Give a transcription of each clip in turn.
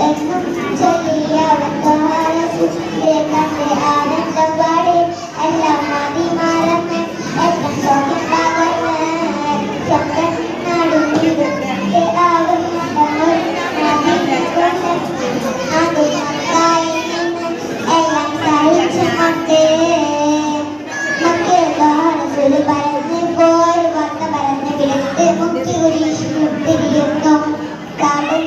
എന്നും ചൊല്ലിയ വത്തഹാല സുഖത്തെ കണ്ട് ആനന്ദപാട് എല്ലാം മതി മറന്ന് എന്നും സ്വന്തമാകുന്ന സ്വന്തം നടുവിടുന്നൊക്കെ ആകുന്ന എല്ലാം സഹിച്ചു മക്കേ മക്കേ സുലു പരന്ന് പോയി വന്ന് പരന്ന് കിടത്ത് മുക്കി കുടി മുട്ടിരിക്കുന്നു കാടും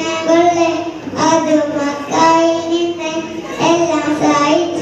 来